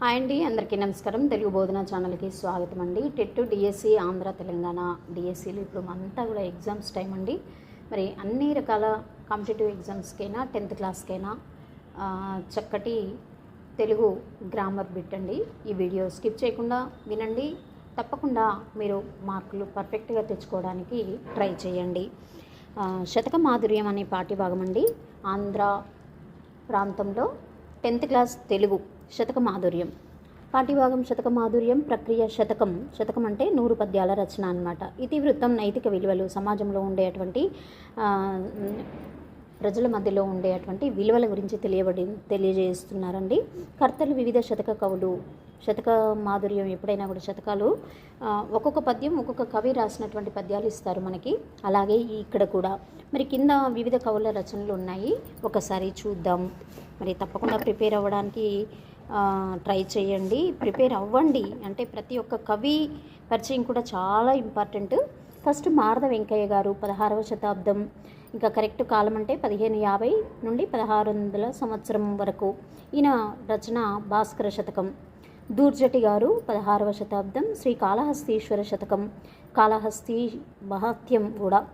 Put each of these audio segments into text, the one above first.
Hi అండి అందరికీ నమస్కారం. తెలుగు బోధన ఛానల్కి స్వాగతం అండి. టెట్ డిఎస్సి ఆంధ్ర తెలంగాణ డిఎస్సీలు ఇప్పుడు అంతా కూడా ఎగ్జామ్స్ టైం అండి. మరి అన్ని రకాల కాంపిటేటివ్ ఎగ్జామ్స్కైనా టెన్త్ క్లాస్కైనా చక్కటి తెలుగు గ్రామర్ బిట్ అండి. ఈ వీడియో స్కిప్ చేయకుండా వినండి. తప్పకుండా మీరు మార్కులు పర్ఫెక్ట్గా తెచ్చుకోవడానికి ట్రై చేయండి. శతక మాధుర్యం అనే పాఠ్యభాగం అండి. ఆంధ్ర ప్రాంతంలో టెన్త్ క్లాస్ తెలుగు శతక మాధుర్యం. పాఠ్యభాగం శతక మాధుర్యం ప్రక్రియ శతకం. శతకం అంటే నూరు పద్యాల రచన అన్నమాట. ఇతివృత్తం నైతిక విలువలు సమాజంలో ఉండేటువంటి ప్రజల మధ్యలో ఉండేటువంటి విలువల గురించి తెలియబడి తెలియజేస్తున్నారండి. కర్తలు వివిధ శతక కవులు. శతక మాధుర్యం ఎప్పుడైనా కూడా శతకాలు ఒక్కొక్క పద్యం ఒక్కొక్క కవి రాసినటువంటి పద్యాలు ఇస్తారు మనకి. అలాగే ఇక్కడ కూడా. మరి కింద వివిధ కవుల రచనలు ఉన్నాయి. ఒకసారి చూద్దాం. మరి తప్పకుండా ప్రిపేర్ అవ్వడానికి ట్రై చేయండి. ప్రిపేర్ అవ్వండి. అంటే ప్రతి ఒక్క కవి పరిచయం కూడా చాలా ఇంపార్టెంట్. ఫస్ట్ మారద వెంకయ్య గారు పదహారవ శతాబ్దం. ఇంకా కరెక్ట్ కాలం అంటే పదిహేను యాభై నుండి పదహారు వందల సంవత్సరం వరకు. ఈయన రచన భాస్కర శతకం. దూర్జటి గారు పదహారవ శతాబ్దం. శ్రీ కాళహస్తీశ్వర శతకం. కాళహస్తి మహత్యం కూడా.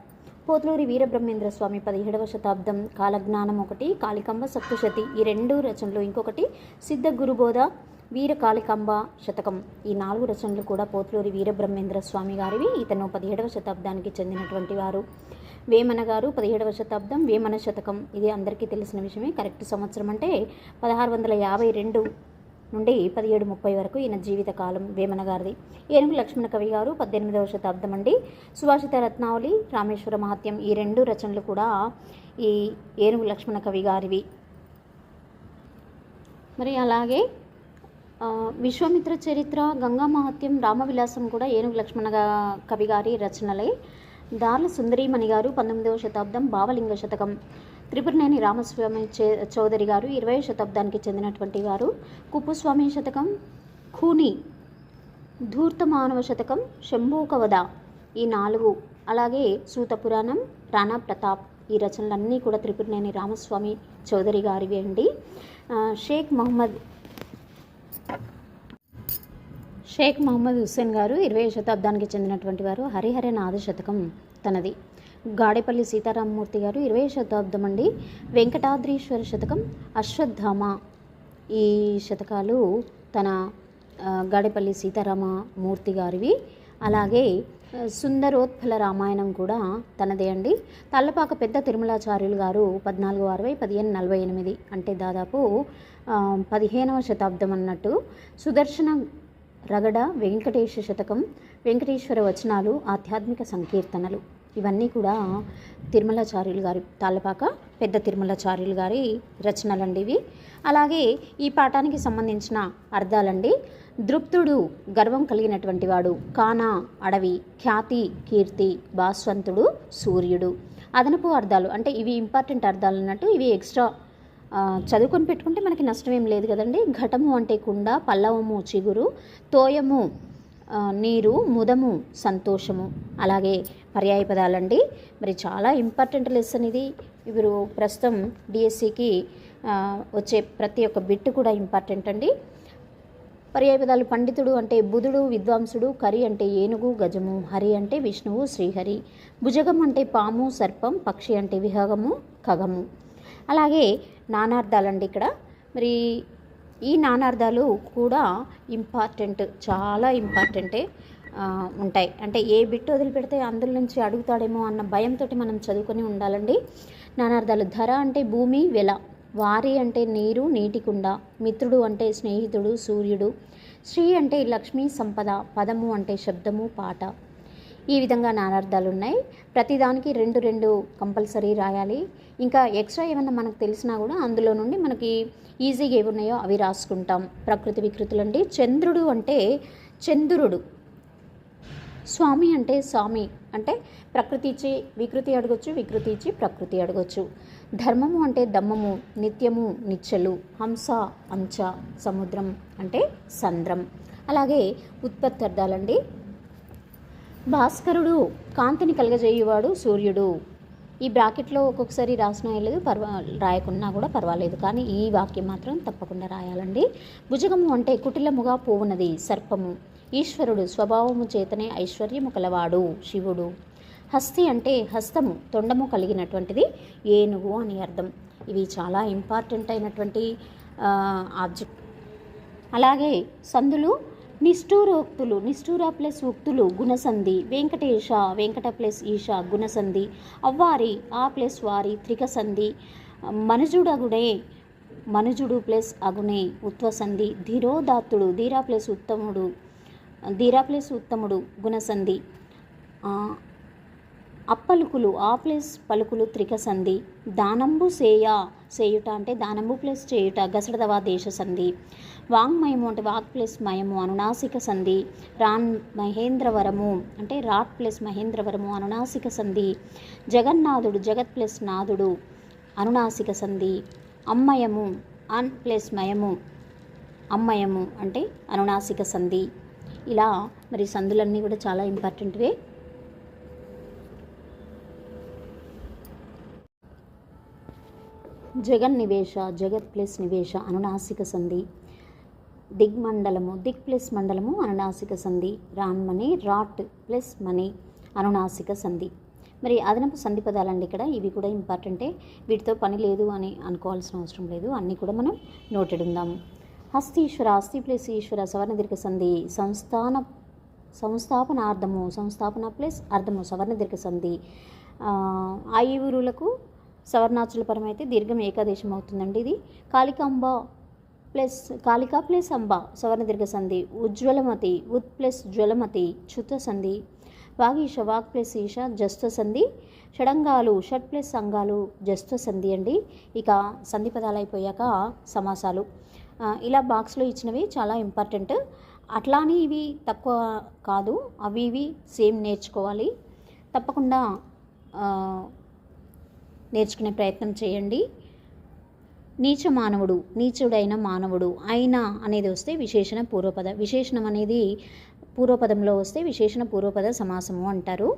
పోతులూరి వీరబ్రహ్మేంద్ర స్వామి పదిహేడవ శతాబ్దం కాలజ్ఞానం ఒకటి కాళికంబ సప్తశతి ఈ రెండు రచనలు. ఇంకొకటి సిద్ధ గురుబోధ వీర కాళికంబ శతకం. ఈ నాలుగు రచనలు కూడా పోతులూరి వీరబ్రహ్మేంద్ర స్వామి గారివి. ఇతను పదిహేడవ శతాబ్దానికి చెందినటువంటి వారు. వేమన గారు పదిహేడవ శతాబ్దం వేమన శతకం. ఇది అందరికీ తెలిసిన విషయమే. కరెక్ట్ సంవత్సరం అంటే పదహారు వందల యాభై రెండు నుండి పదిహేడు ముప్పై వరకు ఈయన జీవితకాలం వేమన గారిది. ఏనుగు లక్ష్మణ కవి గారు పద్దెనిమిదవ శతాబ్దం అండి. సుభాషిత రత్నావళి రామేశ్వర మహత్యం ఈ రెండు రచనలు కూడా ఈ ఏనుగు లక్ష్మణ కవి గారివి. మరి అలాగే విశ్వామిత్ర చరిత్ర గంగా మహత్యం రామవిలాసం కూడా ఏనుగు లక్ష్మణ కవి గారి రచనలే. దార్ల సుందరీమణి గారు పంతొమ్మిదవ శతాబ్దం భావలింగ శతకం. త్రిపురనేని రామస్వామి చౌదరి గారు ఇరవై శతాబ్దానికి చెందినటువంటి వారు. కుప్పుస్వామి శతకం ఖూని ధూర్త మానవ శతకం శంభూకవద ఈ నాలుగు అలాగే సూత పురాణం రాణా ప్రతాప్ ఈ రచనలన్నీ కూడా త్రిపురనేని రామస్వామి చౌదరి గారివి అండి. షేక్ మహమ్మద్ షేక్ మహమ్మద్ హుస్సేన్ గారు ఇరవై శతాబ్దానికి చెందినటువంటి వారు. హరిహర నాద శతకం తనది. గాడేపల్లి సీతారామమూర్తి గారు ఇరవై శతాబ్దం అండి. వెంకటాద్రీశ్వర శతకం అశ్వత్థామ. ఈ శతకాలు తన గాడేపల్లి సీతారామమూర్తి గారివి. అలాగే సుందరోత్ఫల రామాయణం కూడా తనదే అండి. తల్లపాక పెద్ద తిరుమలాచార్యులు గారు పద్నాలుగు అరవై పదిహేను నలభై ఎనిమిది అంటే దాదాపు పదిహేనవ శతాబ్దం అన్నట్టు. సుదర్శన రగడ వెంకటేశ శతకం వెంకటేశ్వర వచనాలు ఆధ్యాత్మిక సంకీర్తనలు. ఇవన్నీ కూడా తిరుమలాచార్యులు గారి తాళ్ళపాక పెద్ద తిరుమలాచార్యులు గారి రచనలండి ఇవి. అలాగే ఈ పాఠానికి సంబంధించిన అర్థాలండి. దృప్తుడు గర్వం కలిగినటువంటి వాడు కానా అడవి ఖ్యాతి కీర్తి భాస్వంతుడు సూర్యుడు. అదనపు అర్థాలు అంటే ఇవి ఇంపార్టెంట్ అర్థాలు అన్నట్టు ఇవి ఎక్స్ట్రా చదువుకొని పెట్టుకుంటే మనకి నష్టం ఏం లేదు కదండి. ఘటము అంటే కుండ పల్లవము చిగురు తోయము నీరు ముదము సంతోషము. అలాగే పర్యాయ పదాలండి. మరి చాలా ఇంపార్టెంట్ లెసన్ ఇది. ఇప్పుడు ప్రస్తుతం డిఎస్సికి వచ్చే ప్రతి ఒక్క బిట్ కూడా ఇంపార్టెంట్ అండి. పర్యాయ పదాలు పండితుడు అంటే బుధుడు విద్వాంసుడు కరి అంటే ఏనుగు గజము హరి అంటే విష్ణువు శ్రీహరి. భుజగం అంటే పాము సర్పం పక్షి అంటే విహగము ఖగము. అలాగే నానార్థాలండి ఇక్కడ. మరి ఈ నానార్థాలు కూడా ఇంపార్టెంట్ చాలా ఇంపార్టెంటే ఉంటాయి. అంటే ఏ బిట్ వదిలిపెడితే అందులో నుంచి అడుగుతాడేమో అన్న భయంతో మనం చదువుకొని ఉండాలండి. నానార్థాలు ధర అంటే భూమి వెల. వారి అంటే నీరు నీటి కుండ. మిత్రుడు అంటే స్నేహితుడు సూర్యుడు. శ్రీ అంటే లక్ష్మీ సంపద. పదము అంటే శబ్దము పాట. ఈ విధంగా నానార్థాలు ఉన్నాయి ప్రతిదానికి రెండు రెండు కంపల్సరీ రాయాలి. ఇంకా ఎక్స్ట్రా ఏమైనా మనకు తెలిసినా కూడా అందులో నుండి మనకి ఈజీగా ఏమున్నాయో ఉన్నాయో అవి రాసుకుంటాం. ప్రకృతి వికృతులు అండి చంద్రుడు అంటే చంద్రుడు. స్వామి అంటే స్వామి. అంటే ప్రకృతి ఇచ్చి వికృతి అడగొచ్చు వికృతి ఇచ్చి ప్రకృతి అడగొచ్చు. ధర్మము అంటే దమ్మము నిత్యము నిచ్చలు హంస అంచ సముద్రం అంటే సంద్రం. అలాగే ఉత్పత్తి అర్థాలండి. భాస్కరుడు కాంతిని కలగజేయువాడు సూర్యుడు. ఈ బ్రాకెట్లో ఒక్కొక్కసారి రాసినా లేదు పర్వా రాయకున్నా కూడా పర్వాలేదు. కానీ ఈ వాక్యం మాత్రం తప్పకుండా రాయాలండి. భుజగము అంటే కుటిలముగా పోవునది సర్పము. ఈశ్వరుడు స్వభావము చేతనే ఐశ్వర్యము కలవాడు శివుడు. హస్తి అంటే హస్తము తొండము కలిగినటువంటిది ఏనుగు అని అర్థం. ఇవి చాలా ఇంపార్టెంట్ అయినటువంటి ఆబ్జెక్ట్. అలాగే సందులు నిష్ఠూరోక్తులు నిష్ఠూర ప్లస్ ఉక్తులు గుణసంధి వెంకటేశ వెంకట ప్లస్ ఈష గుణసంధి అవ్వారి ఆ ప్లస్ వారి త్రికసంధి మనుజుడగుడే మనుజుడు ప్లస్ అగునే ఉత్వసంధి ధీరోదాత్తుడు ధీరా ప్లస్ ఉత్తముడు ధీరా ప్లస్ ఉత్తముడు గుణసంధి. అప్పలుకులు ఆ ప్లస్ పలుకులు త్రిక సంధి. దానంబు సేయ సేయుట అంటే దానంబు ప్లస్ చేయుట గసడదవా దేశ సంధి. వాంగ్మయము అంటే వాక్ ప్లస్ మయము అనునాసిక సంధి. రాన్ మహేంద్రవరము అంటే రాట్ ప్లస్ మహేంద్రవరము అనునాసిక సంధి. జగన్నాథుడు జగత్ ప్లస్ నాథుడు అనునాసిక సంధి. అమ్మయము అన్ ప్లస్ మయము అమ్మయము అంటే అనునాసిక సంధి. ఇలా మరి సంధులన్నీ కూడా చాలా ఇంపార్టెంట్వే. జగన్ నివేశ జగత్ ప్లస్ నివేశ అనునాసిక సంధి. దిగ్మండలము దిగ్ ప్లస్ మండలము అనునాసిక సంధి. రాన్మని రాట్ ప్లస్ మనీ అనునాసిక సంధి. మరి అదనపు సంధి పదాలండి ఇక్కడ. ఇవి కూడా ఇంపార్టెంటే. వీటితో పని లేదు అని అనుకోవాల్సిన అవసరం లేదు. అన్నీ కూడా మనం నోటెడ్ ఉందాము హస్తీశ్వర అస్థి ప్లస్ ఈశ్వర సవర్ణ దీర్ఘ సంధి. సంస్థాన సంస్థాపనార్థము సంస్థాపన ప్లస్ అర్థము సవర్ణ దీర్ఘ సంధి ఆయువురులకు సవర్ణాచుల పరం అయితే దీర్ఘం ఏకాదేశం అవుతుందండి ఇది. కాళికాంబ ప్లస్ కాళికా ప్లస్ అంబ సవర్ణ దీర్ఘ సంధి ఉజ్వలమతి ఉత్ ప్లస్ జ్వలమతి చుత సంధి వాగీష వాక్ ప్లస్ ఈష జస్త సంధి షడంగాలు షట్ ప్లస్ సంఘాలు జస్త సంధి అండి. ఇక సంధి పదాలు అయిపోయాక సమాసాలు. ఇలా బాక్స్లో ఇచ్చినవి చాలా ఇంపార్టెంట్. అట్లా అని ఇవి తక్కువ కాదు అవి ఇవి సేమ్ నేర్చుకోవాలి. తప్పకుండా నేర్చుకునే ప్రయత్నం చేయండి. నీచ మానవుడు నీచుడైన మానవుడు అయిన అనేది వస్తే విశేషణ పూర్వపద విశేషణం అనేది పూర్వపదంలో వస్తే విశేషణ పూర్వపద సమాసము అంటారు.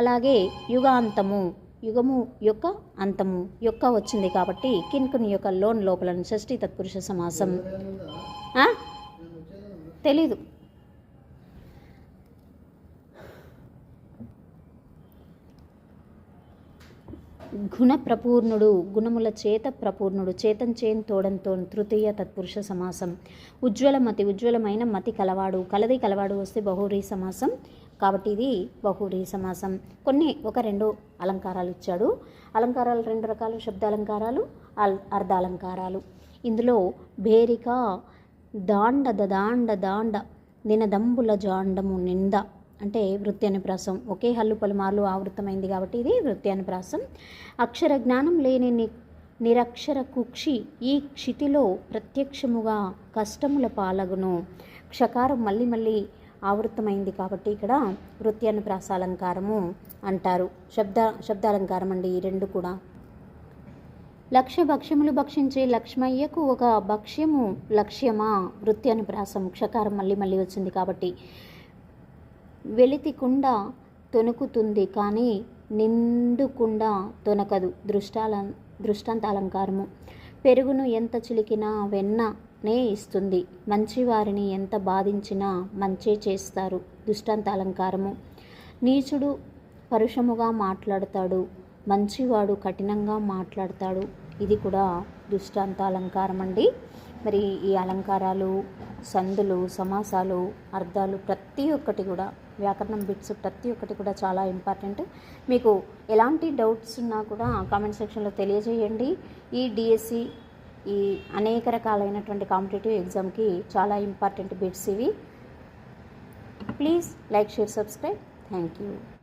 అలాగే యుగాంతము యుగము యొక్క అంతము యొక్క వచ్చింది కాబట్టి కిన్కుని యొక్క లోన్ లోపల షష్ఠి తత్పురుష సమాసం. తెలీదు. గుణ ప్రపూర్ణుడు గుణముల చేత ప్రపూర్ణుడు చేతం చేన్ తోడంతో తృతీయ తత్పురుష సమాసం. ఉజ్వలమతి ఉజ్వలమైన మతి కలవాడు కలది కలవాడు వస్తే బహురీ సమాసం. కాబట్టి ఇది బహురీ సమాసం. కొన్ని ఒక రెండు అలంకారాలు ఇచ్చాడు. అలంకారాలు రెండు రకాలు శబ్దాలంకారాలు అల్ అర్ధాలంకారాలు. ఇందులో భేరిక దాండ దాండ దాండ నినదంబుల జాండము నింద. అంటే వృత్త్యానుప్రాసం. ఒకే హల్లు పలుమార్లు ఆవృతమైంది కాబట్టి ఇది వృత్త్యానుప్రాసం. అక్షర జ్ఞానం లేని ని నిరక్షర కుక్షి ఈ క్షితిలో ప్రత్యక్షముగా కష్టముల పాలగును. క్షకారం మళ్ళీ మళ్ళీ ఆవృతమైంది కాబట్టి ఇక్కడ వృత్తి అలంకారము అంటారు. శబ్ద శబ్దాలంకారం అండి ఈ రెండు కూడా. లక్ష భక్ష్యములు భక్షించే లక్ష్మయ్యకు ఒక భక్ష్యము లక్ష్యమా? వృత్తి క్షకారం మళ్ళీ మళ్ళీ వచ్చింది కాబట్టి. వెలితి కుండ తొనుకుతుంది కానీ నిండుకుండా తొనకదు. దృష్టాల దృష్టాంత అలంకారము పెరుగును ఎంత చిలికినా వెన్ననే ఇస్తుంది. మంచివారిని ఎంత బాధించినా మంచే చేస్తారు. దృష్టాంత అలంకారము నీచుడు పరుషముగా మాట్లాడతాడు. మంచివాడు కఠినంగా మాట్లాడతాడు. ఇది కూడా దృష్టాంత అలంకారం అండి మరి ఈ అలంకారాలు సందులు సమాసాలు అర్థాలు ప్రతి ఒక్కటి కూడా వ్యాకరణం బిట్స్ ప్రతి ఒక్కటి కూడా చాలా ఇంపార్టెంట్ మీకు ఎలాంటి డౌట్స్ ఉన్నా కూడా కామెంట్ సెక్షన్లో తెలియజేయండి. ఈ డిఎస్సి ఈ అనేక రకాలైనటువంటి కాంపిటేటివ్ ఎగ్జామ్కి చాలా ఇంపార్టెంట్ బిట్స్ ఇవి. Please like share subscribe thank you